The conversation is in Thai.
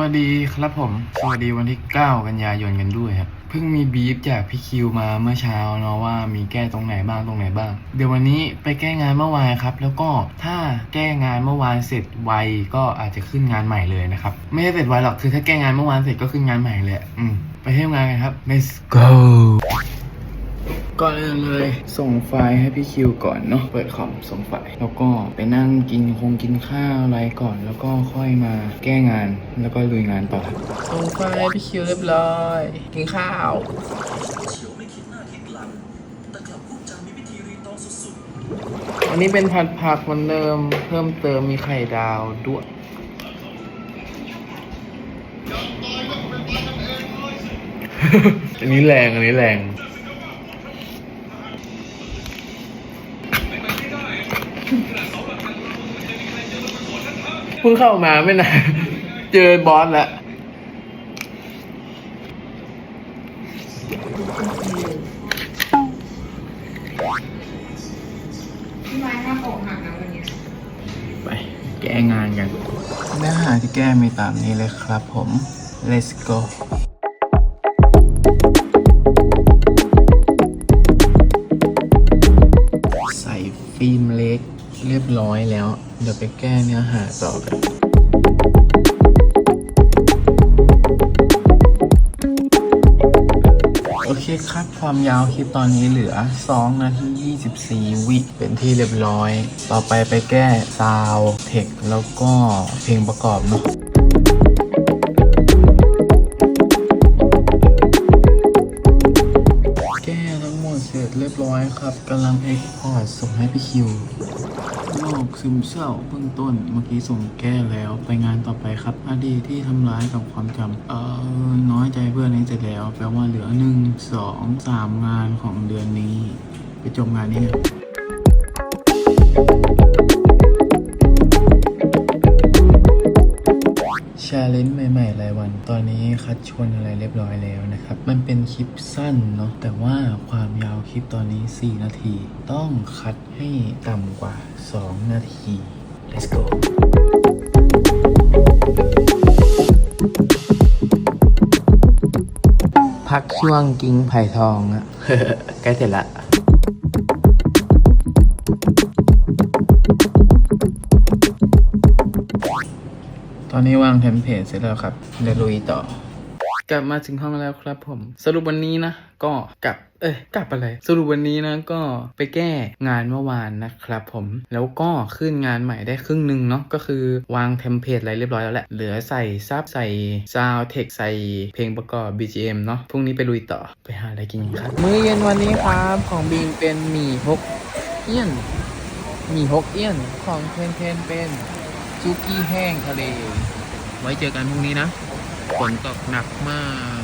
วัสดีครับผม สวัสดีวันที่ 9 กันยายนกันด้วยครับ เพิ่งมีบีฟจากพี่คิวมาเมื่อเช้าเนาะว่ามีแก้ตรงไหนบ้างตรงไหนบ้าง เดี๋ยววันนี้ไปแก้งานเมื่อวานครับ แล้วก็ถ้าแก้งานเมื่อวานเสร็จไวก็อาจจะขึ้นงานใหม่เลยนะครับ ไม่ใช่เสร็จไวหรอกคือถ้าแก้งานเมื่อวานเสร็จก็ขึ้นงานใหม่เลยอะอืมไปเที่ยวงานกันครับ let's go ก่อนอื่นเลย ส่งไฟล์ให้พี่คิวก่อนเนาะเปิดคอมส่งไฟล์แล้วก็ไปนั่งกินคงกินข้าวอะไรก่อน แล้วก็ค่อยมาแก้งานแล้วก็ลุยงานต่อครับส่งไฟล์ให้พี่คิวเรียบร้อย กินข้าวเฉียวไม่คิดหน้าคิดหลังแต่กลับพูดจามีวิธีรีตองสุดอันนี้เป็นผัดผักเหมือนเดิม เพิ่มเติมมีไข่ดาวด้วยอันนี้แรงอันนี้แรง เพิ่งเข้ามาไม่นานเจอบอสแล้วพี่ไม้ห้ามอกหักนะวันเนี้ยไปแก้งานกันเนื้อหาที่แก้มีตามนี้เลยครับผม let's go ฟิล์มเล็กเรียบร้อยแล้ว เดี๋ยวไปแก้เนื้อหาต่อกันโอเคครับ ความยาวคลิปตอนนี้เหลือ 2 นาที 24 วิเป็นที่เรียบร้อย ต่อไปไปแก้ซาวเทคแล้วก็เพลงประกอบเนาะ ร้อยครับกำลังเอ็กพอร์ตส่งให้พี่คิวโรคซึมเศร้าเบื้องต้นเมื่อกี้ส่งแก้แล้วไปงานต่อไปครับอดีตที่ทำร้ายกับความจำเออน้อยใจเพื่อนนี้เสร็จแล้ว แปลว่าเหลือหนึ่งสองสามงานของเดือนนี้ ไปจบงานนี้กันช ตอนนี้คัดชวนอะไรเรียบร้อยแล้วนะครับ มันเป็นคลิปสั้นเนาะ แต่ว่าความยาวคลิปตอนนี้ 4 นาที ต้องคัดให้ต่ำกว่า 2 นาที let's go พักช่วงกิ้งไผ่ทองอะใกล้เสร็จละ อนนี้วางเทมเพลตเสร็จแล้วครับเดี๋ยวลุยต่อกลับมาถึงห้องแล้วครับผม สรุปวันนี้นะ ก็กลับ เอ้ยกลับอะไร สรุปวันนี้นะก็ไปแก้งานเมื่อวานนะครับผม แล้วก็ขึ้นงานใหม่ได้ครึ่งหนึ่งเนาะก็คือวางเทมเพลตอะไรเรียบร้อยแล้วแหละ เหลือใส่ซับใส่ซาวเทคใส่เพลงประกอบ BGM เนาะพรุ่งนี้ไปลุยต่อไปหาอะไรกินครับ มื้อเย็นวันนี้ครับของบีมเป็นหมี่ฮกเอี้ยนหมี่ฮกเอี้ยนของเทนเทนเป็น ซุกี้แห้งทะเล ไว้เจอกันพรุ่งนี้นะฝนตกหนักมาก